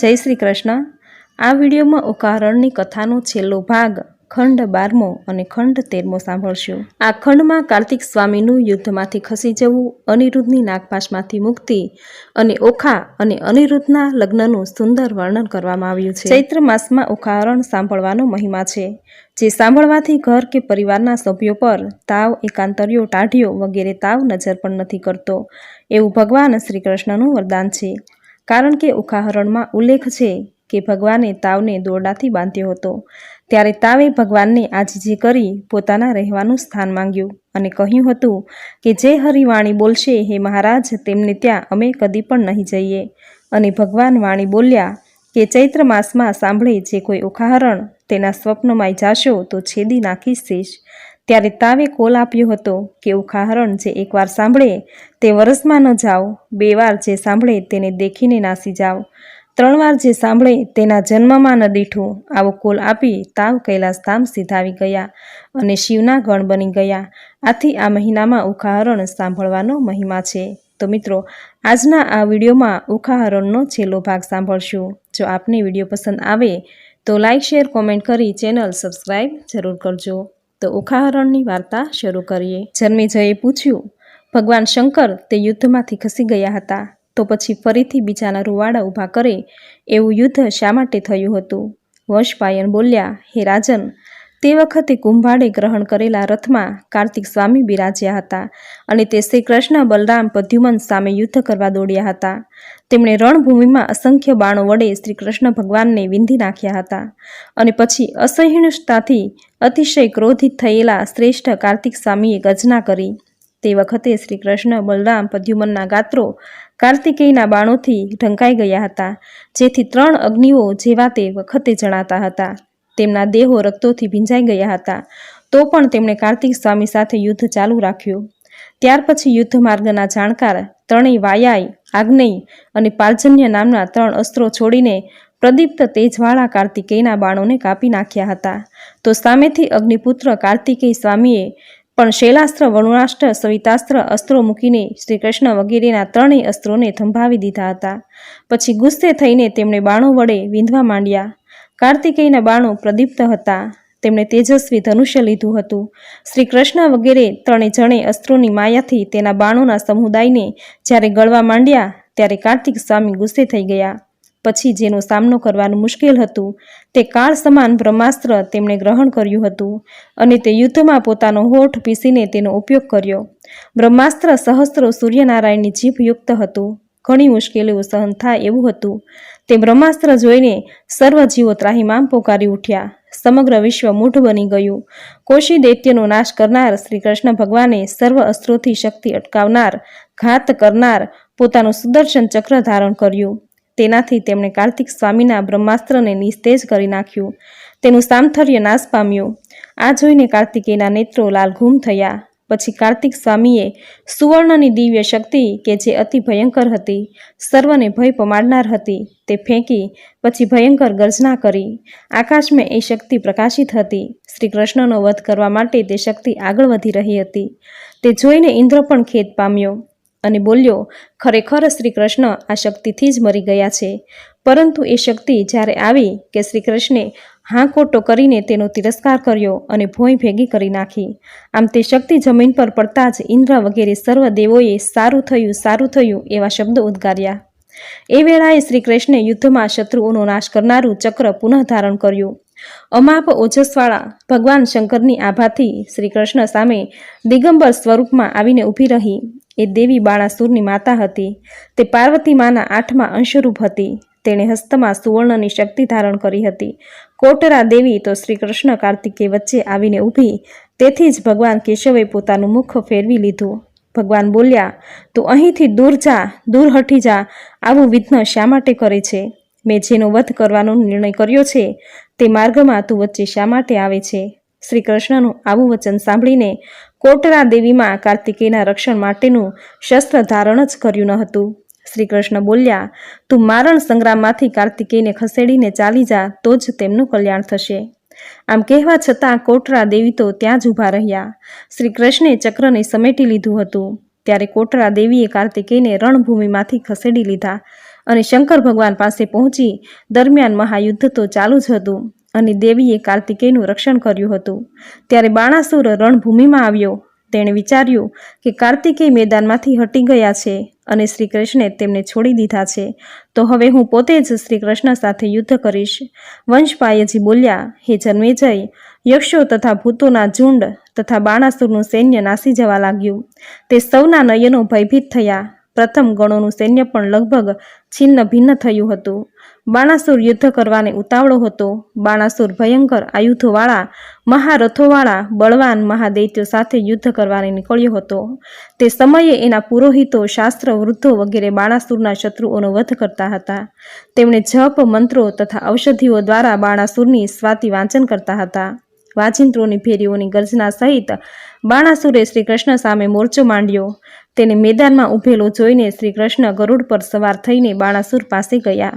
જય શ્રી કૃષ્ણ. આ વિડીયોમાં ઉકાહરણની કથાનો છેલ્લો ભાગ ખંડ બારમો અને ખંડ તેરમો સાંભળશું. આ ખંડમાં કાર્તિક સ્વામીનું યુદ્ધમાંથી ખસી જવું, અનિરુદ્ધની નાગપાશમાંથી મુક્તિ અને ઓખા અને અનિરુદ્ધના લગ્નનું સુંદર વર્ણન કરવામાં આવ્યું છે. ચૈત્ર માસમાં ઉકાહરણ સાંભળવાનો મહિમા છે. જે સાંભળવાથી ઘર કે પરિવારના સભ્યો પર તાવ, એકાંતર્યો ટાઢિયો વગેરે તાવ નજર પણ નથી કરતો. એવું ભગવાન શ્રી કૃષ્ણનું વરદાન છે. કારણ કે ઉખાહરણમાં ઉલ્લેખ છે કે ભગવાને તાવને દોરડાથી બાંધ્યો હતો. ત્યારે તાવે ભગવાનને આજીજી કરી પોતાના રહેવાનું સ્થાન માંગ્યું અને કહ્યું હતું કે જે હરિવાણી બોલશે હે મહારાજ, તેમને ત્યાં અમે કદી પણ નહીં જઈએ. અને ભગવાન વાણી બોલ્યા કે ચૈત્ર માસમાં સાંભળે જે કોઈ ઉખાહરણ તેના સ્વપ્નમાં જાશો તો છેદી નાખીશ શેષ. ત્યારે તાવે કોલ આપ્યો હતો કે ઉખાહરણ જે એકવાર સાંભળે તે વરસમાં ન જાઓ, બે વાર જે સાંભળે તેને દેખીને નાસી જાઓ. ત્રણ વાર જે સાંભળે તેના જન્મમાં ન દીઠું. આવો કોલ આપી તાવ કૈલાસ ધામ સીધાવી ગયા અને શિવના ગણ બની ગયા. આથી આ મહિનામાં ઉખાહરણ સાંભળવાનો મહિમા છે. તો મિત્રો, આજના આ વિડીયોમાં ઉખાહરણનો છેલ્લો ભાગ સાંભળશું. જો આપને વીડિયો પસંદ આવે તો લાઇક શેર કોમેન્ટ કરી ચેનલ સબસ્ક્રાઈબ જરૂર કરજો. તો ઉખાહરણની વાર્તા શરૂ કરીએ. જન્મેજયે પૂછ્યું, ભગવાન શંકર તે યુદ્ધમાંથી ખસી ગયા હતા. તો પછી ફરીથી બીજાના રૂવાડા ઊભા કરે એવું યુદ્ધ શા માટે થયું હતું? વશપાયન બોલ્યા, હે રાજન તે વખતે કુંભાડે ગ્રહણ કરેલા રથમાં કાર્તિક સ્વામી બિરાજ્યા હતા અને તે શ્રી કૃષ્ણ બલરામ પદ્યુમન સામે યુદ્ધ કરવા દોડ્યા હતા. તેમણે રણભૂમિમાં અસંખ્ય બાણો વડે શ્રી કૃષ્ણ ભગવાનને વિંધી નાખ્યા હતા અને પછી અસહિષ્ણુતાથી અતિશય ક્રોધિત થયેલા શ્રેષ્ઠ કાર્તિક સ્વામીએ ગજના કરી. તે વખતે શ્રી કૃષ્ણ બલરામ પદ્યુમનના ગાત્રો કાર્તિકેયના બાણોથી ઢંકાઈ ગયા હતા, જેથી ત્રણ અગ્નિઓ જેવા તે વખતે જણાતા હતા. તેમના દેહો રક્તોથી ભીંજાઈ ગયા હતા. તો પણ તેમણે કાર્તિક સ્વામી સાથે યુદ્ધ ચાલુ રાખ્યું. ત્યાર પછી યુદ્ધ માર્ગના જાણકાર ત્રણેય વાયાય આગ્નેય અને પાર્જન્ય નામના ત્રણ અસ્ત્રો છોડીને પ્રદીપ્ત તેજવાળા કાર્તિકેયના બાણોને કાપી નાખ્યા હતા. તો સામેથી અગ્નિપુત્ર કાર્તિકેય સ્વામીએ પણ શૈલાસ્ત્ર વરુણાસ્ત્ર સવિતાસ્ત્ર અસ્ત્રો મૂકીને શ્રી કૃષ્ણ વગેરેના ત્રણેય અસ્ત્રોને થંભાવી દીધા હતા. પછી ગુસ્સે થઈને તેમણે બાણો વડે વિંધવા માંડ્યા. કાર્તિકેયના બાણો પ્રદીપ્ત હતા. તેમણે તેજસ્વી ધનુષ્ય લીધું હતું. શ્રી કૃષ્ણ વગેરે ત્રણે જણે અસ્ત્રોની માયાથી તેના બાણોના સમુદાયને જ્યારે ગળવા માંડ્યા ત્યારે કાર્તિક સ્વામી ગુસ્સે થઈ ગયા. પછી જેનો સામનો કરવાનું મુશ્કેલ હતું, તે કાળ સમાન બ્રહ્માસ્ત્ર તેમણે ગ્રહણ કર્યું હતું અને તે યુદ્ધમાં પોતાનો હોઠ પીસીને તેનો ઉપયોગ કર્યો. બ્રહ્માસ્ત્ર સહસ્ત્રો સૂર્યનારાયણની જીભયુક્ત હતું. ઘણી મુશ્કેલીઓ સહન થાય એવું હતું. તે બ્રહ્માસ્ત્ર જોઈને સર્વ જીવો ત્રાહીમામ પોકારી ઉઠ્યા. સમગ્ર વિશ્વ મૂઢ બની ગયું. કોશી દૈત્યનો નાશ કરનાર શ્રી કૃષ્ણ ભગવાને સર્વ અસ્ત્રોથી શક્તિ અટકાવનાર, ઘાત કરનાર પોતાનું સુદર્શન ચક્ર ધારણ કર્યું. તેનાથી તેમણે કાર્તિક સ્વામીના બ્રહ્માસ્ત્રને નિસ્તેજ કરી નાખ્યું. તેનું સામથર્ય નાશ પામ્યું. આ જોઈને કાર્તિકેયના નેત્રો લાલઘૂમ થયા. પછી કાર્તિક સ્વામીએ સુવર્ણની દિવ્ય શક્તિ, કે જે અતિ ભયંકર હતી, સર્વને ભય પમાડનાર હતી, તે ફેંકી પછી ભયંકર ગર્જના કરી. આકાશમાં એ શક્તિ પ્રકાશિત હતી. શ્રી કૃષ્ણનો વધ કરવા માટે તે શક્તિ આગળ વધી રહી હતી. તે જોઈને ઇન્દ્ર પણ ખેદ પામ્યો અને બોલ્યો, ખરેખર શ્રી કૃષ્ણ આ શક્તિથી જ મરી ગયા છે. પરંતુ એ શક્તિ જ્યારે આવી કે શ્રી કૃષ્ણે હા કોટો કરીને તેનો તિરસ્કાર કર્યો અને ભોંય ભેગી કરી નાખી. આમ તે શક્તિ જમીન પર પડતા જ ઇન્દ્ર વગેરે સર્વ દેવોએ સારું થયું સારું થયું એવા શબ્દો ઉદ્ગાર્યા. એ વેળાએ શ્રી કૃષ્ણે યુદ્ધમાં શત્રુઓનો નાશ કરનારું ચક્ર પુનઃ ધારણ કર્યું. અમાપ ઓજસવાળા ભગવાન શંકરની આભાથી શ્રી કૃષ્ણ સામે દિગંબર સ્વરૂપમાં આવીને ઊભી રહી. એ દેવી બાણાસુરની માતા હતી. તે પાર્વતી માના આઠમાં અંશરૂપ હતી. તેણે હસ્તમાં સુવર્ણની શક્તિ ધારણ કરી હતી. કોટરા દેવી તો શ્રી કૃષ્ણ કાર્તિકે વચ્ચે આવીને ઊભી. તેથી જ ભગવાન કેશવે પોતાનું મુખ ફેરવી લીધું. ભગવાન બોલ્યા, તું અહીંથી દૂર જા, દૂર હટી જા. આવું વિઘ્ન શા માટે કરે છે? મેં જેનો વધ કરવાનો નિર્ણય કર્યો છે, તે માર્ગમાં તું વચ્ચે શા માટે આવે છે? શ્રી કૃષ્ણનું આવું વચન સાંભળીને કોટરા દેવીમાં કાર્તિકેયના રક્ષણ માટેનું શસ્ત્ર ધારણ જ કર્યું ન હતું. શ્રી કૃષ્ણ બોલ્યા, તું મારણ સંગ્રામમાંથી કાર્તિકેયને ખસેડીને ચાલી જા, તો જ તેમનું કલ્યાણ થશે. આમ કહેવા છતાં કોટરા દેવી તો ત્યાં જ ઊભા રહ્યા. શ્રી કૃષ્ણે ચક્રને સમેટી લીધું હતું. ત્યારે કોટરા દેવીએ કાર્તિકેયને રણભૂમિમાંથી ખસેડી લીધા અને શંકર ભગવાન પાસે પહોંચી દરમિયાન મહાયુદ્ધ તો ચાલુ જ હતું. અને દેવીએ કાર્તિકેયનું રક્ષણ કર્યું હતું. ત્યારે બાણાસુર રણભૂમિમાં આવ્યો. તેણે વિચાર્યું કે કાર્તિકેય મેદાનમાંથી હટી ગયા છે અને શ્રી કૃષ્ણે તેમને છોડી દીધા છે. તો હવે હું પોતે જ શ્રી કૃષ્ણ સાથે યુદ્ધ કરીશ. વંશપાયજી બોલ્યા, હે જન્મેજય, યક્ષો તથા ભૂતોના ઝુંડ તથા બાણાસુરનું સૈન્ય નાસી જવા લાગ્યું. તે સૌના નયનો ભયભીત થયા. પ્રથમ ગણોનું સૈન્ય પણ લગભગ છિન્ન ભિન્ન થયું હતું. બાણાસુર યુદ્ધ કરવાને ઉતાવળો હતો. બાણાસુર ભયંકર આયુધોવાળા, મહારથોવાળા, બળવાન મહાદૈત્યો સાથે યુદ્ધ કરવાને નીકળ્યો હતો. તે સમયે એના પુરોહિતો, શાસ્ત્ર, વૃદ્ધો વગેરે બાણાસુરના શત્રુઓનો વધ કરતા હતા. તેમણે જપ, મંત્રો તથા ઔષધિઓ દ્વારા બાણાસુરની સ્વાતિ વાંચન કરતા હતા. વાજિંત્રોની ભેરીઓની ગર્જના સહિત બાણાસુરે શ્રી કૃષ્ણ સામે મોરચો માંડ્યો. તેને મેદાનમાં ઊભેલો જોઈને શ્રી કૃષ્ણ ગરુડ પર સવાર થઈને બાણાસુર પાસે ગયા.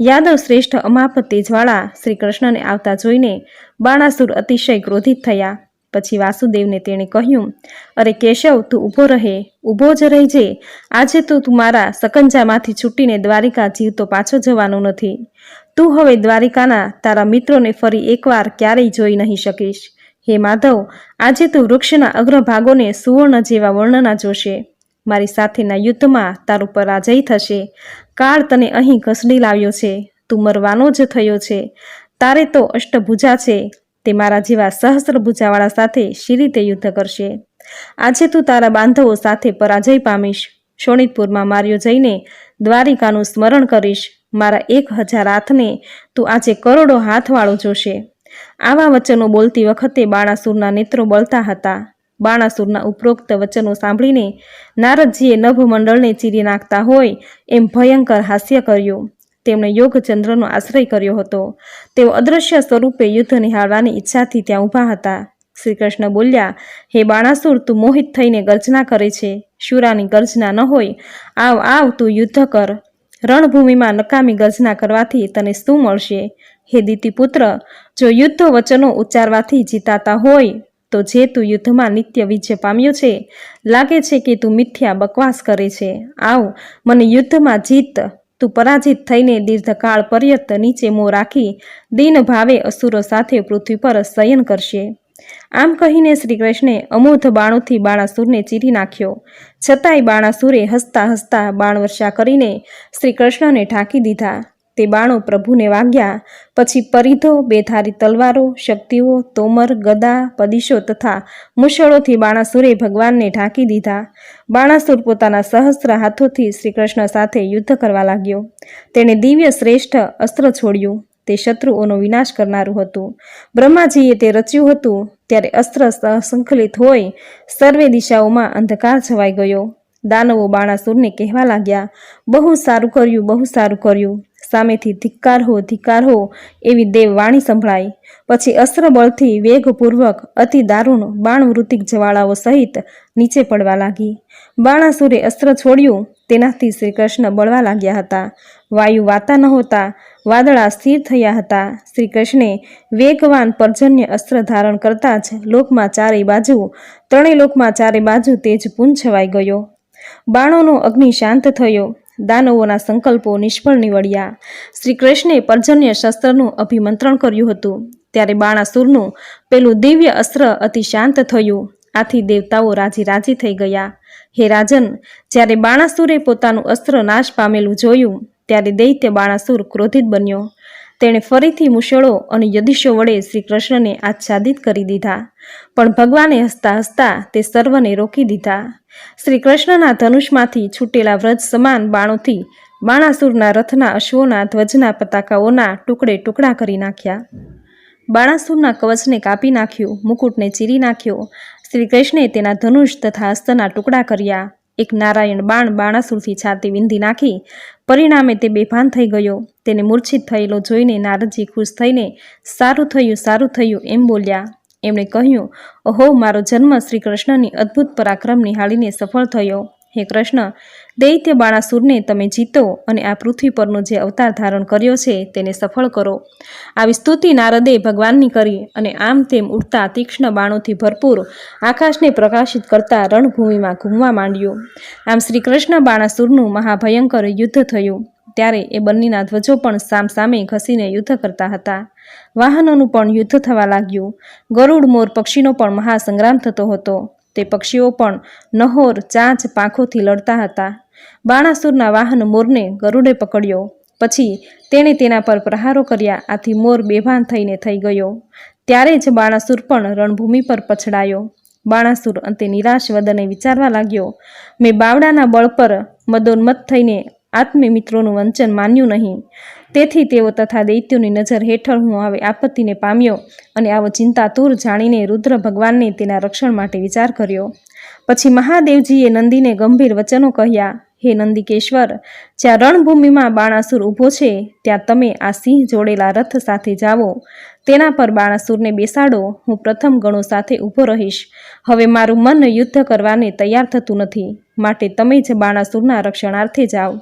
યાદવ શ્રેષ્ઠ અમાપ તેજવાળા શ્રી કૃષ્ણને આવતા જોઈને બાણાસુર અતિશય ક્રોધિત થયા. પછી વાસુદેવને તેણે કહ્યું, અરે કેશવ, તું ઊભો રહે. ઊભો જ રહેજે આજે તો તું મારા સકંજામાંથી છૂટીને દ્વારિકા જીવતો પાછો જવાનો નથી. તું હવે દ્વારિકાના તારા મિત્રોને ફરી એકવાર ક્યારેય જોઈ નહીં શકીશ. હે માધવ, આજે તું વૃક્ષના અગ્રભાગોને સુવર્ણ જેવા વર્ણના જોશે. મારી સાથેના યુદ્ધમાં તારો પરાજય થશે. કાળ તને અહીં ઘસડી લાવ્યો છે. તું મરવાનો જ થયો છે. તારે તો અષ્ટભુજા છે. તે મારા જેવા સહસ્ત્રભુજાવાળા સાથે શી રીતે યુદ્ધ કરશે? આજે તું તારા બાંધવો સાથે પરાજય પામીશ. શોણિતપુરમાં માર્યો જઈને દ્વારિકાનું સ્મરણ કરીશ. મારા એક હજાર હાથને તું આજે કરોડો હાથવાળો જોશે. આવા વચનો બોલતી વખતે બાણાસુરના નેત્રો બળતા હતા. બાણાસુરના ઉપરોક્ત વચનો સાંભળીને નારદજીએ નભમંડળને ચીરી નાખતા હોય એમ ભયંકર હાસ્ય કર્યું. તેમણે યોગચંદ્રનો આશ્રય કર્યો હતો. તેઓ અદૃશ્ય સ્વરૂપે યુદ્ધ નિહાળવાની ઈચ્છાથી ત્યાં ઊભા હતા. શ્રી કૃષ્ણ બોલ્યા, હે બાણાસુર, તું મોહિત થઈને ગર્જના કરે છે. શુરાની ગર્જના ન હોય. આવ આવ, તું યુદ્ધ કર. રણભૂમિમાં નકામી ગર્જના કરવાથી તને શું મળશે? હે દીતિપુત્ર, જો યુદ્ધ વચનો ઉચ્ચારવાથી જીતાતા હોય તો જે તું યુદ્ધમાં નિત્ય વિજય પામ્યો છે, લાગે છે કે તું મિથ્યા બકવાસ કરે છે. આવ, મને યુદ્ધમાં જીત, તું પરાજિત થઈને દીર્ઘકાળ પર્યંત નીચે મોં રાખી, દિન ભાવે અસુરો સાથે પૃથ્વી પર શયન કરશે. આમ કહીને શ્રી કૃષ્ણે અમોધ બાણોથી બાણાસુરને ચીરી નાખ્યો. છતાંય બાણાસુરે હસતા હસતા બાણવર્ષા કરીને શ્રી કૃષ્ણને ઢાંકી દીધા. તે બાણો પ્રભુને વાગ્યા. પછી પરિધો, બેધારી તલવારો, શક્તિઓ, તોમર, ગદા, પદીશો તથા મુશળોથી બાણાસુરે ભગવાનને ઢાંકી દીધા. બાણાસુર પોતાના સહસ્ત્ર હાથોથી શ્રી કૃષ્ણ સાથે યુદ્ધ કરવા લાગ્યો. તેણે દિવ્ય શ્રેષ્ઠ અસ્ત્ર છોડ્યું. તે શત્રુઓનો વિનાશ કરનારું હતું. બ્રહ્માજીએ તે રચ્યું હતું. ત્યારે અસ્ત્ર સંકલિત હોય, સર્વે દિશાઓમાં અંધકાર છવાઈ ગયો. દાનવો બાણાસુરને કહેવા લાગ્યા, બહુ સારું કર્યું, બહુ સારું કર્યું. સામેથી ધિક્કાર હો ધિક્કાર હો એવી દેવવાણી સંભળાઈ પછી અસ્ત્રબળથી વેગપૂર્વક અતિ દારૂણ બાણવૃતિક જવાળાઓ સહિત નીચે પડવા લાગી. બાણાસુરે અસ્ત્ર છોડ્યું, તેનાથી શ્રી કૃષ્ણ બળવા લાગ્યા હતા. વાયુ વાતા નહોતા વાદળા સ્થિર થયા હતા. શ્રી કૃષ્ણે વેગવાન પર્જન્ય અસ્ત્ર ધારણ કરતા જ લોકમાં ચારેય બાજુ, ત્રણેય લોકમાં ચારે બાજુ તેજ પૂન ગયો. બાણોનો અગ્નિ શાંત થયો. દાનવોના સંકલ્પો નિષ્ફળ નીવડ્યા. શ્રી કૃષ્ણે પર્જન્ય શસ્ત્રનું અભિમંત્રણ કર્યું હતું. ત્યારે બાણાસુરનું પેલું દિવ્ય અસ્ત્ર અતિ શાંત થયું. આથી દેવતાઓ રાજી રાજી થઈ ગયા. હે રાજન, જ્યારે બાણાસુરે પોતાનું અસ્ત્ર નાશ પામેલું જોયું, ત્યારે દૈત્ય બાણાસુર ક્રોધિત બન્યો. તેણે ફરીથી મુશળો અને યદિશો વડે શ્રી કૃષ્ણને આચ્છાદિત કરી દીધા. પણ ભગવાને હસતા હસતા તે સર્વને રોકી દીધા. શ્રી કૃષ્ણના ધનુષમાંથી છૂટેલા વ્રજ સમાન બાણોથી બાણાસુરના રથના અશ્વોના ધ્વજના પતાકાઓના ટુકડે ટુકડા કરી નાખ્યા. બાણાસુરના કવચને કાપી નાખ્યું, મુકુટને ચીરી નાખ્યો. શ્રી કૃષ્ણે તેના ધનુષ તથા હસ્તના ટુકડા કર્યા. એક નારાયણ બાણ બાણાસુરથી છાતી વિંધી નાખી પરિણામે તે બેભાન થઈ ગયો. તેને મૂર્છિત થયેલો જોઈને નારદજી ખુશ થઈને, સારું થયું સારું થયું, એમ બોલ્યા. એમણે કહ્યું અહો મારો જન્મ શ્રી કૃષ્ણની અદ્ભુત પરાક્રમ નિહાળીને સફળ થયો. હે કૃષ્ણ દૈત્ય બાણાસુરને તમે જીતો અને આ પૃથ્વી પરનો જે અવતાર ધારણ કર્યો છે તેને સફળ કરો. આવી સ્તુતિ નારદે ભગવાનની કરી અને આમ તેમ ઉડતા તીક્ષ્ણ બાણોથી ભરપૂર આકાશને પ્રકાશિત કરતા રણભૂમિમાં ઘૂમવા માંડ્યું. આમ શ્રી કૃષ્ણ બાણાસુરનું મહાભયંકર યુદ્ધ થયું. ત્યારે એ બંનેના ધ્વજો પણ સામસામે ઘસીને યુદ્ધ કરતા હતા. વાહનોનું પણ યુદ્ધ થવા લાગ્યું. ગરુડ મોર પક્ષીનો પણ મહાસંગ્રામ થતો હતો. તે પક્ષીઓ પણ નહોર ચાંચ પાંખોથી લડતા હતા. બાણાસુરના વાહન મોરને ગરુડે પકડ્યો. પછી તેણે તેના પર પ્રહારો કર્યા, આથી મોર બેભાન થઈને થઈ ગયો. ત્યારે જ બાણાસુર પણ રણભૂમિ પર પછડાયો. બાણાસુર અંતે નિરાશ વદને વિચારવા લાગ્યો, મેં બાવડાના બળ પર મદોન્મત થઈને આત્મી મિત્રોનું વંચન માન્યું નહીં. તેથી તેઓ તથા દૈત્યોની નજર હેઠળ હું હવે આપત્તિને પામ્યો અને આવો ચિંતાતુર જાણીને રુદ્ર ભગવાનને તેના રક્ષણ માટે વિચાર કર્યો. પછી મહાદેવજીએ નંદીને ગંભીર વચનો કહ્યા, હે નંદિકેશ્વર, જ્યાં રણભૂમિમાં બાણાસુર ઊભો છે, ત્યાં તમે આ સિંહ જોડેલા રથ સાથે જાઓ. તેના પર બાણાસુરને બેસાડો, હું પ્રથમ ગણો સાથે ઊભો રહીશ. હવે મારું મન યુદ્ધ કરવાને તૈયાર થતું નથી. માટે તમે જ બાણાસુરના રક્ષણાર્થે જાઓ.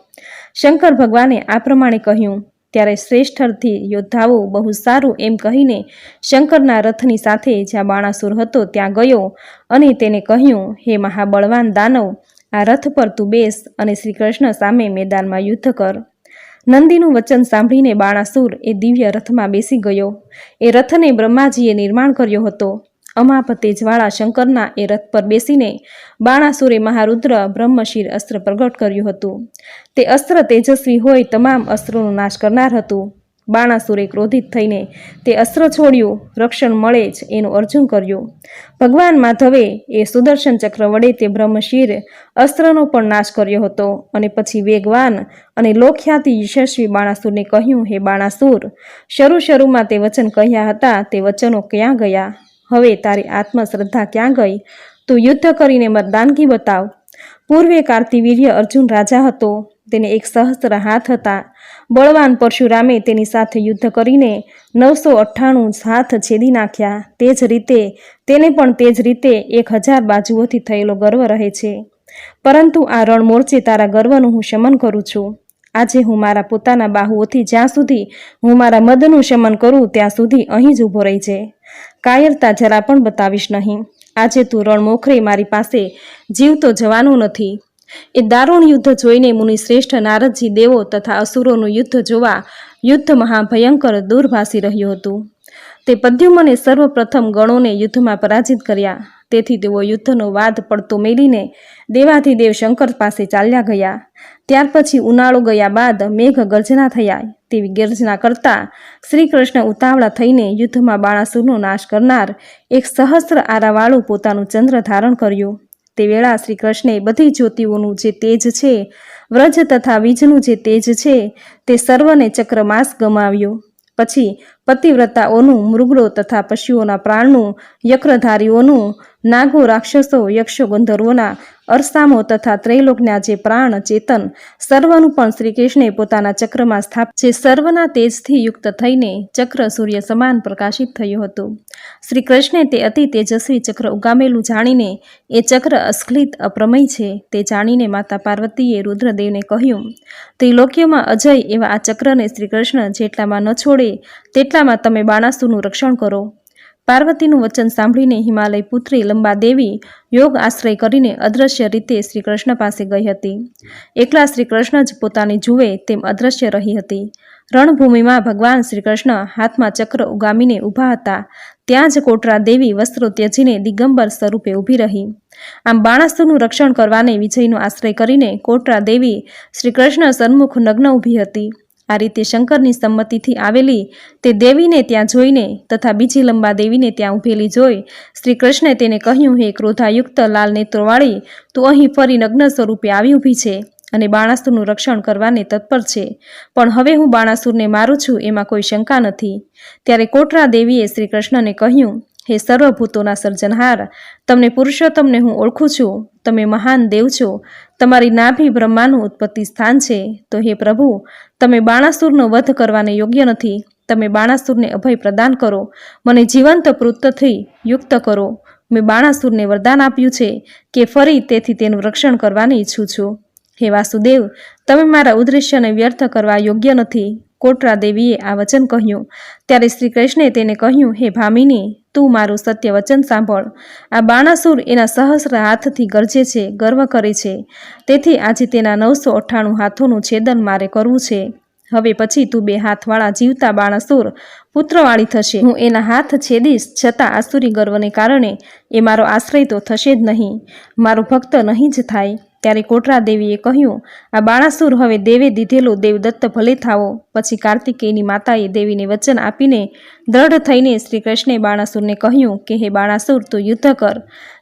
શંકર ભગવાને આ પ્રમાણે કહ્યું ત્યારે શ્રેષ્ઠથી યોદ્ધાઓ બહુ સારું એમ કહીને શંકરના રથની સાથે જ્યાં બાણાસુર હતો ત્યાં ગયો અને તેને કહ્યું, હે મહાબળવાન દાનવ, આ રથ પર તું બેસ અને શ્રી કૃષ્ણ સામે મેદાનમાં યુદ્ધ કર. નંદીનું વચન સાંભળીને બાણાસુર એ દિવ્ય રથમાં બેસી ગયો. એ રથને બ્રહ્માજીએ નિર્માણ કર્યો હતો. અમાપ તેજવાળા શંકરના એ રથ પર બેસીને બાણાસુરે મહારુદ્ર બ્રહ્મશીર અસ્ત્ર પ્રગટ કર્યું હતું. તે અસ્ત્ર તેજસ્વી હોય તમામ અસ્ત્રોનો નાશ કરનાર હતું. બાણાસુરે ક્રોધિત થઈને તે અસ્ત્ર છોડ્યું, રક્ષણ મળે જ એનું અર્જુન કર્યું. ભગવાન માધવે એ સુદર્શન ચક્ર વડે તે બ્રહ્મશીર અસ્ત્રનો પણ નાશ કર્યો હતો અને પછી વેગવાન અને લોકખ્યાતિ યશસ્વી બાણાસુરને કહ્યું, હે બાણાસુર, શરૂ શરૂમાં તે વચન કહ્યા હતા, તે વચનો ક્યાં ગયા? હવે તારી આત્મશ્રદ્ધા ક્યાં ગઈ? તું યુદ્ધ કરીને મતદાનગી બતાવ. પૂર્વે કાર્તિવીર્ય અર્જુન રાજા હતો. તેને એક સહસ્ત્ર હાથ હતા. બળવાન પરશુરામે તેની સાથે યુદ્ધ કરીને નવસો અઠ્ઠાણું હાથ છેદી નાખ્યા. તે જ રીતે, તેને પણ તે જ રીતે એક હજાર બાજુઓથી થયેલો ગર્વ રહે છે. પરંતુ આ રણમોરચે તારા ગર્વનું હું શમન કરું છું. આજે હું મારા પોતાના બાહુઓથી જ્યાં સુધી હું મારા મદનું શમન કરું, ત્યાં સુધી અહીં જ ઊભો રહી છે. કાયરતા જરા પણ બતાવીશ નહીં. આજે તું રણમોખરે મારી પાસે જીવતો જવાનું નથી. એ દારૂણ યુદ્ધ જોઈને મુનિ શ્રેષ્ઠ નારદજી દેવો તથા અસુરોનું યુદ્ધ જોવા યુદ્ધ મહાભયંકર દૂર ભાસી રહ્યું હતું. તે પદ્યુમને સર્વપ્રથમ ગણોને યુદ્ધમાં પરાજિત કર્યા. તેથી તેઓ યુદ્ધનો વાદ પડતો મેલીને દેવાધિદેવ શંકર પાસે ચાલ્યા ગયા. ત્યાર પછી ઉનાળો ગયા બાદ મેઘ ગર્જના થયા. તેવી ગર્જના કરતા શ્રી કૃષ્ણ ઉતાવળા થઈને યુદ્ધમાં બાણાસુરનો નાશ કરનાર એક સહસ્ત્ર આરાવાળું પોતાનું ચંદ્ર ધારણ કર્યું. તે વેળા શ્રી કૃષ્ણે બધી જ્યોતિઓનું જે તેજ છે, વ્રજ તથા વીજનું જે તેજ છે, તે સર્વને ચક્રમાસ ગમાવ્યો. પછી પતિવ્રતાઓનું મૃગડો તથા પશુઓના પ્રાણનું, યક્રધારીઓનું, નાગો રાક્ષસો, યક્ષો, ગંધર્વોના અરસામો તથા ત્રૈલોકના જે પ્રાણ ચેતન સર્વનું પણ શ્રી કૃષ્ણે પોતાના ચક્રમાં સ્થાપ જે સર્વના તેજથી યુક્ત થઈને ચક્ર સૂર્ય સમાન પ્રકાશિત થયું હતું. શ્રી કૃષ્ણે તે અતિ તેજસ્વી ચક્ર ઉગામેલું જાણીને એ ચક્ર અસ્ખલિત અપ્રમેય છે તે જાણીને માતા પાર્વતીએ રુદ્રદેવને કહ્યું, ત્રિલોક્યમાં અજય એવા આ ચક્રને શ્રી કૃષ્ણ જેટલામાં ન છોડે, તેટલામાં તમે બાણાસુરનું રક્ષણ કરો. પાર્વતીનું વચન સાંભળીને હિમાલય પુત્રી લંબા દેવી યોગ આશ્રય કરીને અદ્રશ્ય રીતે શ્રી કૃષ્ણ પાસે ગઈ હતી. એકલા શ્રી કૃષ્ણ જ પોતાની જુએ તેમ અદ્રશ્ય રહી હતી. રણભૂમિમાં ભગવાન શ્રી કૃષ્ણ હાથમાં ચક્ર ઉગામીને ઊભા હતા. ત્યાં જ કોટરા દેવી વસ્ત્રો ત્યજીને દિગંબર સ્વરૂપે ઊભી રહી. આમ બાણાસુરનું રક્ષણ કરવાને વિજયનો આશ્રય કરીને કોટરા દેવી શ્રી કૃષ્ણ સન્મુખ નગ્ન ઊભી હતી. આ રીતે શંકરની સંમતિથી આવેલી તે દેવીને ત્યાં જોઈને તથા બીજી લંબા દેવીને ત્યાં ઊભેલી જોઈ શ્રી કૃષ્ણે તેને કહ્યું, હે ક્રોધાયુક્ત, લાલ નેત્રોવાળી, તું અહીં ફરી નગ્ન સ્વરૂપે આવી ઊભી છે અને બાણાસુરનું રક્ષણ કરવાને તત્પર છે. પણ હવે હું બાણાસુરને મારું છું, એમાં કોઈ શંકા નથી. ત્યારે કોટરા દેવીએ શ્રી કૃષ્ણને કહ્યું હે સર્વભૂતોના સર્જનહાર, તમને પુરુષોત્તમને હું ઓળખું છું, તમે મહાન દેવ છો, તમારી નાભી બ્રહ્માનું ઉત્પત્તિ સ્થાન છે. તો હે પ્રભુ, તમે બાણાસુરનો વધ કરવાને યોગ્ય નથી, તમે બાણાસુરને અભય પ્રદાન કરો, મને જીવંત પૃત્તથી યુક્ત કરો. મેં બાણાસુરને વરદાન આપ્યું છે કે ફરી તેથી તેનું રક્ષણ કરવાની ઈચ્છું છું. હે વાસુદેવ, તમે મારા ઉદ્દેશ્યને વ્યર્થ કરવા યોગ્ય નથી. કોટરા દેવીએ આ વચન કહ્યું. ત્યારે શ્રી કૃષ્ણે તેને કહ્યું, હે ભામિની, તું મારું સત્ય વચન સાંભળ. આ બાણાસુર એના સહસ્ર હાથથી ગરજે છે, ગર્વ કરે છે. તેથી આજે તેના નવસો અઠ્ઠાણું હાથોનું છેદન મારે કરવું છે. હવે પછી તું બે હાથવાળા જીવતા બાણાસુર પુત્રવાળી થશે. હું એના હાથ છેદીશ, છતાં આસુરી ગર્વને કારણે એ મારો આશ્રય તો થશે જ નહીં. મારો ભક્ત નહીં જ થાય. ત્યારે કોટરા દેવીએ કહ્યું, આ બાણાસુર હવે દેવે દીધેલો દેવદત્ત ભલે થાવો. પછી કાર્તિકેયની માતાએ દેવીને વચન આપીને દ્રઢ થઈને શ્રી કૃષ્ણે બાણાસુરને કહ્યું કે, હે બાણાસુર, તું યુદ્ધ કર.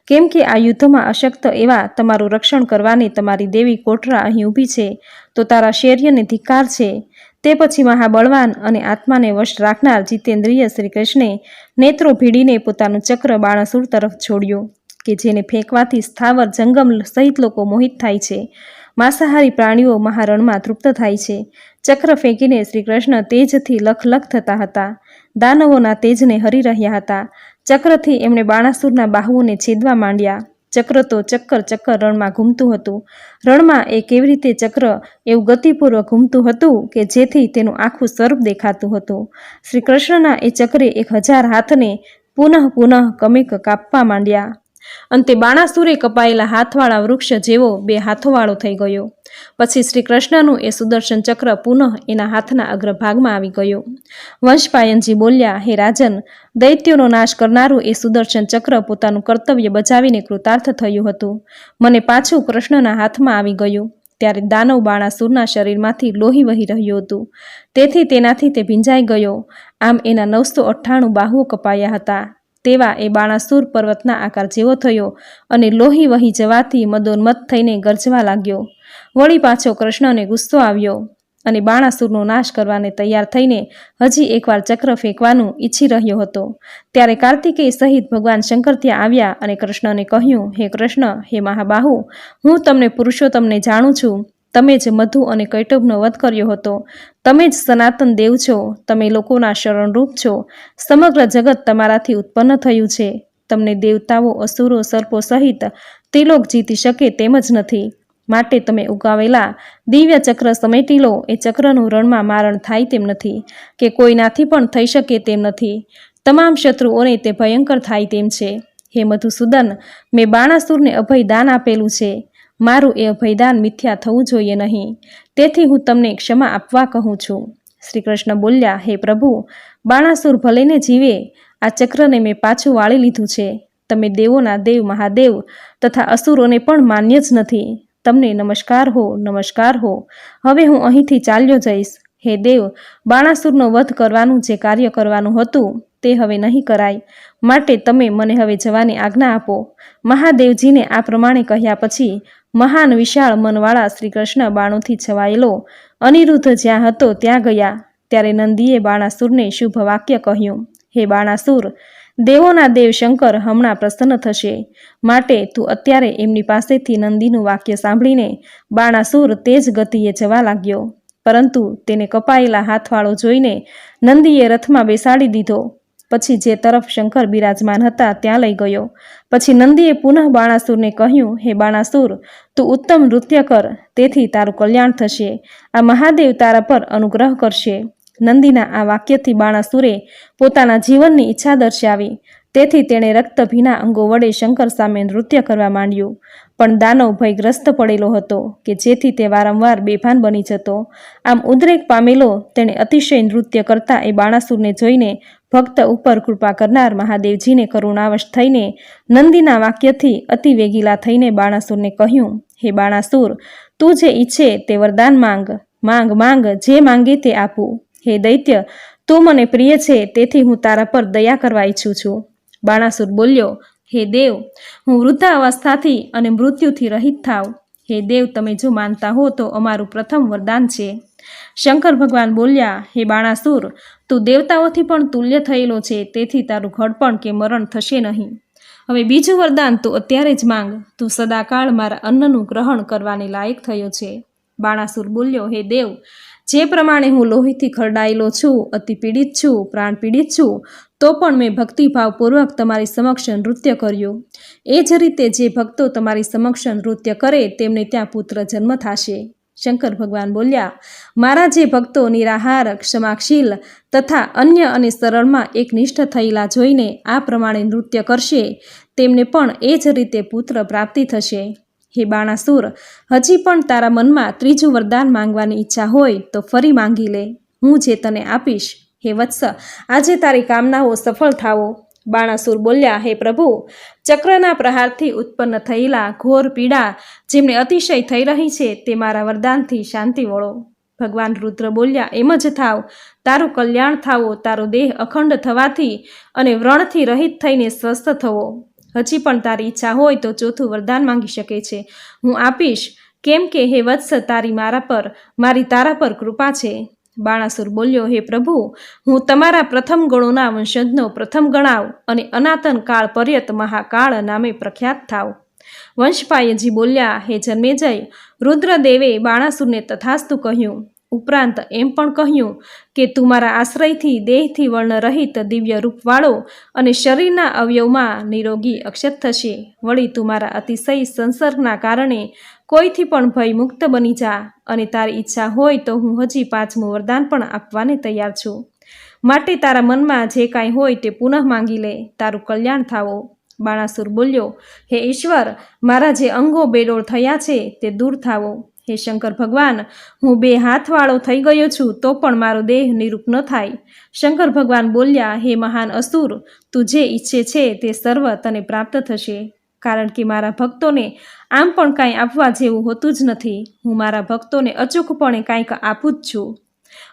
કેમ કે આ યુદ્ધમાં અશક્ત એવા તમારું રક્ષણ કરવાની તમારી દેવી કોટરા અહીં ઊભી છે. તો તારા શૌર્યને ધિકાર છે. તે પછી મહાબળવાન અને આત્માને વશ રાખનાર જીતેન્દ્રિય શ્રી કૃષ્ણે નેત્રો ભીડીને પોતાનું ચક્ર બાણાસુર તરફ છોડ્યું. કે જેને ફેંકવાથી સ્થાવર જંગમ સહિત લોકો મોહિત થાય છે. માંસાહારી પ્રાણીઓ મહારણમાં તૃપ્ત થાય છે. ચક્ર ફેંકીને શ્રી કૃષ્ણ તેજથી લખલખ થતા હતા. દાનવોના તેજને હરી રહ્યા હતા. ચક્રથી એમણે બાણાસુરના બાહુઓને છેદવા માંડ્યા. ચક્ર તો ચક્કર ચક્કર રણમાં ઘૂમતું હતું. રણમાં એ કેવી રીતે ચક્ર એવું ગતિપૂર્વક ઘૂમતું હતું કે જેથી તેનું આખું સ્વરૂપ દેખાતું હતું? શ્રી કૃષ્ણના એ ચક્રે એક હજાર હાથને પુનઃ પુનઃ કમેક કાપવા માંડ્યા. અંતે બાણાસુરે કપાયેલા હાથવાળા વૃક્ષ જેવો બે હાથોવાળો થઈ ગયો. પછી શ્રી કૃષ્ણનું એ સુદર્શન ચક્ર પુનઃ એના હાથના અગ્રભાગમાં આવી ગયો. વંશપાયનજી બોલ્યા, હે રાજન, દૈત્યોનો નાશ કરનારું એ સુદર્શન ચક્ર પોતાનું કર્તવ્ય બજાવીને કૃતાર્થ થયું હતું. મને પાછું કૃષ્ણના હાથમાં આવી ગયું. ત્યારે દાનવ બાણાસુરના શરીરમાંથી લોહી વહી રહ્યું હતું. તેથી તેનાથી તે ભીંજાઈ ગયો. આમ એના નવસો અઠ્ઠાણું બાહુઓ કપાયા હતા. તેવા એ બાણાસુર પર્વતના આકાર જેવો થયો અને લોહી વહી જવાથી મદોન્મત થઈને ગરજવા લાગ્યો. વળી પાછો કૃષ્ણને ગુસ્સો આવ્યો અને બાણાસુરનો નાશ કરવાને તૈયાર થઈને હજી એકવાર ચક્ર ફેંકવાનું ઈચ્છી રહ્યો હતો. ત્યારે કાર્તિકેય સહિત ભગવાન શંકર ત્યાં આવ્યા અને કૃષ્ણને કહ્યું, હે કૃષ્ણ, હે મહાબાહુ, હું તમને પુરુષોત્તમને જાણું છું. તમે જ મધુ અને કૈટભનો વધ કર્યો હતો, તમે જ સનાતન દેવ છો, તમે લોકોના શરણરૂપ છો. સમગ્ર જગત તમારાથી ઉત્પન્ન થયું છે. તમને દેવતાઓ, અસુરો, સર્પો સહિત ત્રિલોક જીતી શકે તેમ જ નથી. માટે તમે ઉગાવેલા દિવ્ય ચક્ર સમેટી લો, એ ચક્રનું રણમાં મારણ થાય તેમ નથી, કે કોઈનાથી પણ થઈ શકે તેમ નથી. તમામ શત્રુઓને તે ભયંકર થાય તેમ છે. હે મધુસૂદન, મેં બાણાસુરને અભય દાન આપેલું છે. મારું એ અભયદાન મિથ્યા થવું જોઈએ નહીં. તેથી હું તમને ક્ષમા આપવા કહું છું. શ્રી કૃષ્ણ બોલ્યા, હે પ્રભુ, બાણાસુર ભલેને જીવે, આ ચક્રને મેં પાછું વાળી લીધું છે. તમે દેવોના દેવ, મહાદેવ તથા અસુરોને પણ માન્ય જ નથી. તમને નમસ્કાર હો નમસ્કાર હો. હવે હું અહીંથી ચાલ્યો જઈશ. હે દેવ, બાણાસુરનો વધ કરવાનું જે કાર્ય કરવાનું હતું તે હવે નહીં કરાય. માટે તમે મને હવે જવાની આજ્ઞા આપો. મહાદેવજીને આ પ્રમાણે કહ્યા પછી મહાન વિશાળ મનવાળા શ્રી કૃષ્ણ બાણોથી છવાયેલો, અનિરુદ્ધ જ્યાં હતો ત્યાં ગયા. ત્યારે નંદીએ બાણાસુરને શુભ વાક્ય કહ્યું, હે બાણાસુર, દેવોના દેવ શંકર હમણાં પ્રસન્ન થશે. માટે તું અત્યારે એમની પાસેથી નંદીનું વાક્ય સાંભળીને બાણાસુર તેજ ગતિએ જવા લાગ્યો. પરંતુ તેને કપાયેલા હાથવાળો જોઈને નંદીએ રથમાં બેસાડી દીધો. પછી જે તરફ શંકર બિરાજમાન હતા ત્યાં લઈ ગયો. પછી નંદીએ પુનઃ બાણાસુરને કહ્યું, હે બાણાસુર, તું ઉત્તમ નૃત્ય કર, તેથી તારું કલ્યાણ થશે. આ મહાદેવ તારા પર અનુગ્રહ કરશે. નંદીના આ વાક્યથી બાણાસુરે પોતાના જીવનની ઈચ્છા દર્શાવી. તેથી તેણે રક્તભીના અંગો વડે શંકર સામે નૃત્ય કરવા માંડ્યું. પણ દાનવ ભયગ્રસ્ત પડેલો હતો કે જેથી તે વારંવાર બેભાન બની જતો. આમ ઉદ્રેક પામેલો તેણે અતિશય નૃત્ય કરતા એ બાણાસુરને જોઈને ભક્ત ઉપર કૃપા કરનાર મહાદેવજીને કરુણાવશ થઈને નંદીના વાક્યથી અતિ વેગીલા થઈને બાણાસુરને કહ્યું, હે બાણાસુર, તું જે ઈચ્છે તે વરદાન માંગ માંગ માંગ, જે માંગે તે આપું. હે દૈત્ય, તું મને પ્રિય છે, તેથી હું તારા પર દયા કરવા ઈચ્છું છું. બાણાસુર બોલ્યો હે દેવ, હું વૃદ્ધા અવસ્થાથી અને મૃત્યુથી રહિત થાવ હે દેવ, તમે જો માનતા હો તો અમારું પ્રથમ વરદાન છે. શંકર ભગવાન બોલ્યા, હે બાણાસુર, તું દેવતાઓથી પણ તુલ્ય થયેલો છે, તેથી તારું ઘડપણ કે મરણ થશે નહીં. હવે બીજું વરદાન તું અત્યારે જ માંગ. તું સદાકાળ મારા અન્નનું ગ્રહણ કરવાને લાયક થયો છે. બાણાસુર બોલ્યો, હે દેવ જે પ્રમાણે હું લોહીથી ખરડાયેલો છું, અતિ પીડિત છું, પ્રાણ પીડિત છું, તો પણ મેં ભક્તિભાવપૂર્વક તમારી સમક્ષ નૃત્ય કર્યું. એ જ રીતે જે ભક્તો તમારી સમક્ષ નૃત્ય કરે, તેમને ત્યાં પુત્ર જન્મ થશે. શંકર ભગવાન બોલ્યા, મારા જે ભક્તો નિરાહાર, ક્ષમાશીલ તથા અન્ય અને સરળમાં એકનિષ્ઠ થયેલા જોઈને આ પ્રમાણે નૃત્ય કરશે, તેમને પણ એ જ રીતે પુત્ર પ્રાપ્તિ થશે. હે બાણાસુર હજી પણ તારા મનમાં ત્રીજું વરદાન માંગવાની ઈચ્છા હોય તો ફરી માંગી લે. હું જે તને આપીશ હે વત્સ. આજે તારી કામનાઓ સફળ થાવો બાણાસુર બોલ્યા, હે પ્રભુ, ચક્રના પ્રહારથી ઉત્પન્ન થયેલા ઘોર પીડા જેમને અતિશય થઈ રહી છે તે મારા વરદાનથી શાંતિ વળો. ભગવાન રુદ્ર બોલ્યા, એમ જ થાવ. તારું કલ્યાણ થાવો, તારો દેહ અખંડ થવાથી અને વ્રણથી રહિત થઈને સ્વસ્થ થવો. હજી પણ તારી ઈચ્છા હોય તો ચોથું વરદાન માંગી શકે છે. હું આપીશ, કેમ કે હે વત્સ, તારી મારા પર, મારી તારા પર કૃપા છે. બાણાસુર બોલ્યો, હે પ્રભુ, હું તમારા પ્રથમ ગણોના વંશજનો પ્રથમ ગણાવ અને અનાતન કાળ પર્યત મહાકાળ નામે પ્રખ્યાત થાવ. વંશપાયજી બોલ્યા, હે જન્મેજય, રુદ્રદેવે બાણાસુરને તથાસ્તુ કહ્યું ઉપરાંત એમ પણ કહ્યું કે તું મારા આશ્રયથી, દેહથી વર્ણરહિત દિવ્ય રૂપવાળો અને શરીરના અવયવમાં નિરોગી અક્ષત થશે. વળી તું મારા અતિશય સંસર્ગના કારણે કોઈથી પણ ભય મુક્ત બની જા અને તારી ઈચ્છા હોય તો હું હજી પાંચમું વરદાન પણ આપવાને તૈયાર છું. માટે તારા મનમાં જે કાંઈ હોય તે પુનઃ માંગી લે. તારું કલ્યાણ થાવો. બાણાસુર બોલ્યો, હે ઈશ્વર, મારા જે અંગો બેડોળ થયા છે તે દૂર થાવો. હે શંકર ભગવાન, હું બે હાથવાળો થઈ ગયો છું, તો પણ મારો દેહ નિરૂપ ન થાય. શંકર ભગવાન બોલ્યા, હે મહાન અસુર, તું જે ઈચ્છે છે તે સર્વ તને પ્રાપ્ત થશે. કારણ કે મારા ભક્તોને આમ પણ કાંઈ આપવા જેવું હોતું જ નથી. હું મારા ભક્તોને અચૂકપણે કાંઈક આપું જ છું.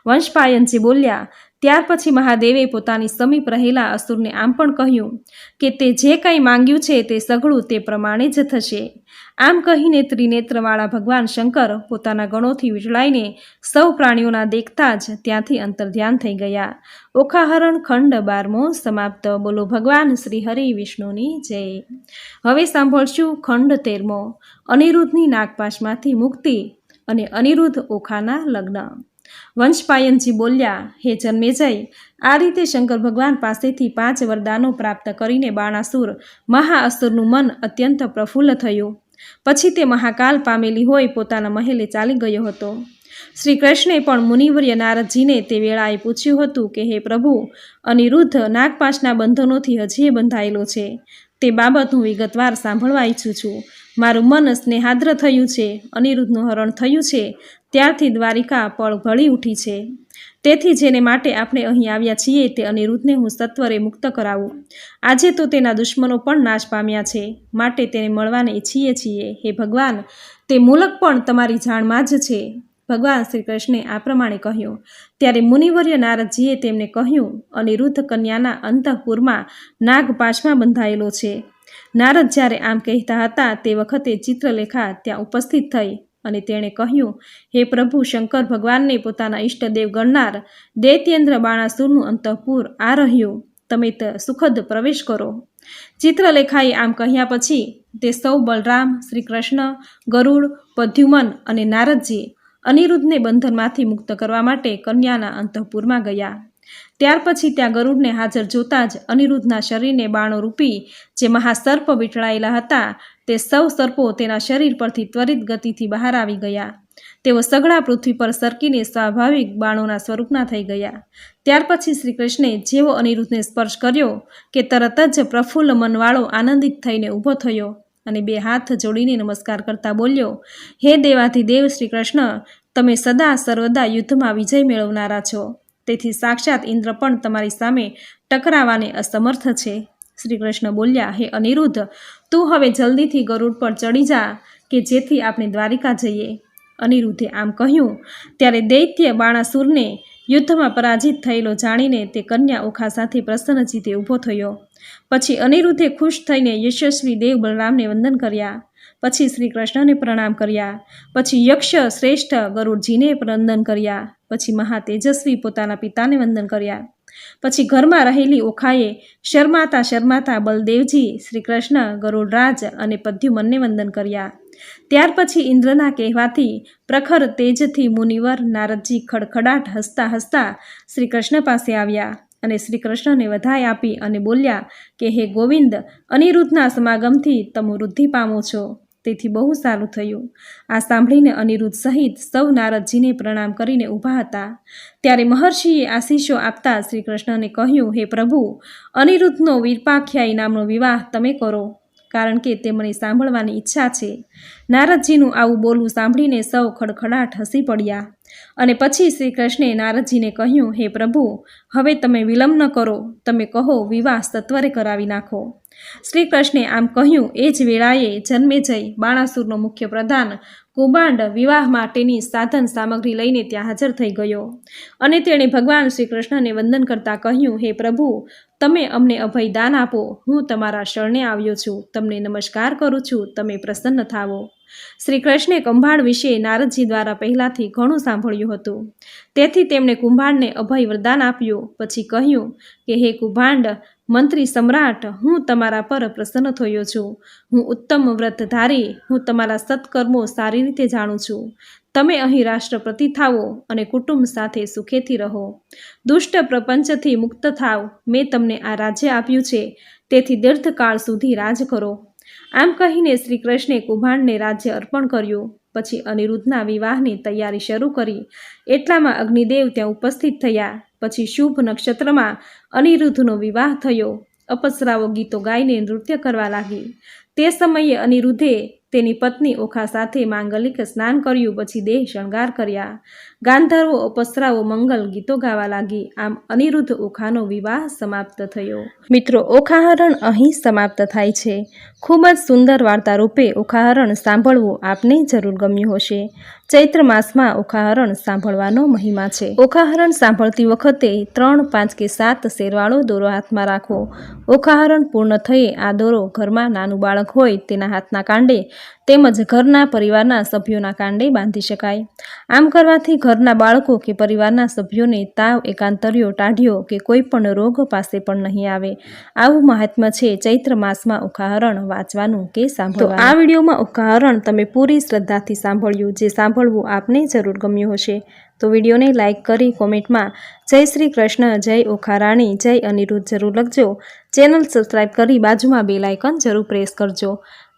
વંશપાયનજી બોલ્યા ત્યાર પછી મહાદેવે પોતાની સમીપ રહેલા અસુરને આમ પણ કહ્યું કે તે જે કંઈ માંગ્યું છે તે સઘળું તે પ્રમાણે જ થશે. આમ કહીને ત્રિનેત્રવાળા ભગવાન શંકર પોતાના ગણોથી વીજળાઈને સૌ પ્રાણીઓના દેખતા જ ત્યાંથી અંતર્ધ્યાન થઈ ગયા. ઓખાહરણ ખંડ બારમો સમાપ્ત. બોલો ભગવાન શ્રી હરિ વિષ્ણુની જય. હવે સાંભળશું ખંડ તેરમો. અનિરુદ્ધની નાગપાશમાંથી મુક્તિ અને અનિરુદ્ધ ઓખાના લગ્ન. વંશપાયનજી બોલ્યા, હે જન્મેજય, આ રીતે શંકર ભગવાન પાસેથી પાંચ વરદાનો પ્રાપ્ત કરીને બાણાસુર મહાઅસુરનું મન અત્યંત પ્રફુલ્લ થયું. પછી તે મહાકાલ પામેલી હોય પોતાના મહેલે ચાલી ગયો હતો. શ્રી કૃષ્ણે પણ મુનિવર્ય નારદજીને તે વેળાએ પૂછ્યું હતું કે, હે પ્રભુ, અનિરુદ્ધ નાગપાશના બંધનોથી હજી બંધાયેલો છે. તે બાબત હું વિગતવાર સાંભળવા ઈચ્છું છું. મારું મન સ્નેહાદ્ર થયું છે, અનિરુદ્ધનું હરણ થયું છે, ત્યારથી દ્વારિકા પળ ભળી ઉઠી છે. તેથી જેને માટે આપણે અહીં આવ્યા છીએ તે અનિરુદ્ધને હું સત્વરે મુક્ત કરાવું. આજે તો તેના દુશ્મનો પણ નાશ પામ્યા છે, માટે તેને મળવાને ઈચ્છીએ છીએ. હે ભગવાન, તે મુલક પણ તમારી જાણમાં જ છે. ભગવાન શ્રી કૃષ્ણે આ પ્રમાણે કહ્યું. ત્યારે મુનિવર્ય નારદજીએ તેમને કહ્યું, અનિરુદ્ધ કન્યાના અંતઃપુરમાં નાગ પાશમાં બંધાયેલો છે. નારદ જ્યારે આમ કહેતા હતા, તે વખતે ચિત્રલેખા ત્યાં ઉપસ્થિત થઈ અને તેણે કહ્યું, હે પ્રભુ, શંકર ભગવાનને પોતાના ઈષ્ટદેવ ગણનાર દૈત્યેન્દ્ર બાણાસુરનું અંતઃપુર આ રહ્યું. તમે સુખદ પ્રવેશ કરો. ચિત્રલેખાએ આમ કહ્યા પછી તે સૌ બલરામ શ્રી કૃષ્ણ ગરુડ, પદ્યુમન અને નારદજી અનિરુદ્ધને બંધનમાંથી મુક્ત કરવા માટે કન્યાના અંતઃપુરમાં ગયા. ત્યાર પછી ત્યાં ગરુડને હાજર જોતા જ અનિરુદ્ધના શરીરને બાણો રૂપી જે મહાસર્પ વીંટળાયેલા હતા, તે સૌ સર્પો તેના શરીર પરથી ત્વરિત ગતિથી બહાર આવી ગયા. તેઓ સઘળા પૃથ્વી પર સરકીને સ્વાભાવિક બાણોના સ્વરૂપના થઈ ગયા. ત્યાર પછી શ્રી કૃષ્ણે જેવો અનિરુદ્ધને સ્પર્શ કર્યો કે તરત જ પ્રફુલ્લ મનવાળો આનંદિત થઈને ઊભો થયો અને બે હાથ જોડીને નમસ્કાર કરતા બોલ્યો, હે દેવાધિદેવ શ્રી કૃષ્ણ તમે સદા સર્વદા યુદ્ધમાં વિજય મેળવનારા છો. તેથી સાક્ષાત ઇન્દ્ર પણ તમારી સામે ટકરાવાને અસમર્થ છે. શ્રી કૃષ્ણ બોલ્યા, હે અનિરુદ્ધ, તું હવે જલ્દીથી ગરુડ પર ચડી જા કે જેથી આપણે દ્વારિકા જઈએ. અનિરુદ્ધે આમ કહ્યું, ત્યારે દૈત્ય બાણાસુરને યુદ્ધમાં પરાજિત થયેલો જાણીને તે કન્યા ઓખા સાથે પ્રસન્નજીતે ઊભો થયો. પછી અનિરુદ્ધે ખુશ થઈને યશસ્વી દેવ બલરામને વંદન કર્યા. પછી શ્રી કૃષ્ણને પ્રણામ કર્યા. પછી યક્ષ શ્રેષ્ઠ ગરુડજીને વંદન કર્યા. પછી મહા તેજસ્વી પોતાના પિતાને વંદન કર્યા. પછી ઘરમાં રહેલી ઓખાએ શર્માતા શર્માતા બલદેવજી શ્રી કૃષ્ણ ગરુડરાજ અને પદ્યુમનને વંદન કર્યા. ત્યાર પછી ઇન્દ્રના કહેવાથી પ્રખર તેજથી મુનિવર નારદજી ખડખડાટ હસતા હસતા શ્રી કૃષ્ણ પાસે આવ્યા અને શ્રી કૃષ્ણને વધાઈ આપી અને બોલ્યા કે, હે ગોવિંદ, અનિરુદ્ધના સમાગમથી તમે વૃદ્ધિ પામો છો. તેથી બહુ સારું થયું. આ સાંભળીને અનિરુદ્ધ સહિત સૌ નારદજીને પ્રણામ કરીને ઊભા હતા. ત્યારે મહર્ષિએ આશીષો આપતા શ્રી કૃષ્ણને કહ્યું, હે પ્રભુ, અનિરુદ્ધનો વીરપાખ્યાઈ નામનો વિવાહ તમે કરો, કારણ કે તે મને સાંભળવાની ઈચ્છા છે. નારદજીનું આવું બોલવું સાંભળીને સૌ ખડખડાટ હસી પડ્યા. અને પછી શ્રી કૃષ્ણે નારદજીને કહ્યું, હે પ્રભુ, હવે તમે વિલંબ ન કરો, તમે કહો વિવાહ સત્વરે કરાવી નાખો. શ્રી કૃષ્ણે આમ કહ્યું, એ જ વેળાએ જન્મે જઈ બાણાસુરનો મુખ્ય પ્રધાન કુબાંડ વિવાહ માટેની સાધન સામગ્રી લઈને ત્યાં હાજર થઈ ગયો. અને તેણે ભગવાન શ્રી કૃષ્ણને વંદન કરતા કહ્યું, હે પ્રભુ, તમે અમને અભય દાન આપો. હું તમારા શરણે આવ્યો છું. તમને નમસ્કાર કરું છું. તમે પ્રસન્ન થાવો. શ્રી કૃષ્ણે કુંભાડ વિશે નારદજી દ્વારા પહેલાંથી ઘણું સાંભળ્યું હતું. તેથી તેમણે કુંભાંડને અભય વરદાન આપ્યું. પછી કહ્યું કે, હે કુંભાંડ, મંત્રી સમ્રાટ, હું તમારા પર પ્રસન્ન થયો છું. હું ઉત્તમ વ્રત ધારી હું તમારા સત્કર્મો સારી રીતે જાણું છું. તમે અહીં રાષ્ટ્રપતિ થાવો અને કુટુંબ સાથે સુખેથી રહો. દુષ્ટ પ્રપંચથી મુક્ત થાવ. મેં તમને આ રાજ્ય આપ્યું છે. તેથી દીર્ઘકાળ સુધી રાજ કરો. આમ કહીને શ્રી કૃષ્ણે કુભાંડને રાજ્ય અર્પણ કર્યું. પછી અનિરુદ્ધના વિવાહની તૈયારી શરૂ કરી. એટલામાં અગ્નિદેવ ત્યાં ઉપસ્થિત થયા. પછી શુભ નક્ષત્રમાં અનિરુદ્ધનો વિવાહ થયો. અપસરાઓ ગીતો ગાઈને નૃત્ય કરવા લાગી. તે સમયે અનિરુદ્ધે તેની પત્ની ઓખા સાથે માંગલિક સ્નાન કર્યું પછી દેહ શણગાર કર્યા. ગાંધર્વો અપસરાઓ મંગલ ગીતો ગાવા લાગી. આમ અનિરુદ્ધ ઓખાનો વિવાહ સમાપ્ત થયો. મિત્રો, ઓખાહરણ અહીં સમાપ્ત થાય છે. ખૂબ જ સુંદર વાર્તા રૂપે ઓખાહરણ સાંભળવું આપને જરૂર ગમ્યું હશે. ચૈત્ર માસમાં ઓખાહરણ સાંભળવાનો મહિમા છે. ઓખાહરણ સાંભળતી વખતે ત્રણ પાંચ કે સાત શેરવાળો દોરો હાથમાં રાખો. ઓખાહરણ પૂર્ણ થયે આ દોરો ઘરમાં નાનું બાળક હોય તેના હાથના કાંડે તેમજ ઘરના પરિવારના સભ્યોના કાંડે બાંધી શકાય. આમ કરવાથી ઘરના બાળકો કે પરિવારના સભ્યોને તાવ એકાંતર્યો ટાઢ્યો કે કોઈ પણ રોગ પાસે પણ નહીં આવે. આવું મહાત્મ્ય છે ચૈત્ર માસમાં ઉખાહરણ વાંચવાનું કે સાંભળવાનું. આ વિડીયોમાં ઉખાહરણ તમે પૂરી શ્રદ્ધાથી સાંભળ્યું જે સાંભળવું આપને જરૂર ગમ્યું હશે. તો વિડીયોને લાઇક કરી કોમેન્ટમાં જય શ્રી કૃષ્ણ જય ઓખારાણી જય અનિરુદ્ધ જરૂર લખજો. ચેનલ સબસ્ક્રાઈબ કરી બાજુમાં બે લાઇકન જરૂર પ્રેસ કરજો.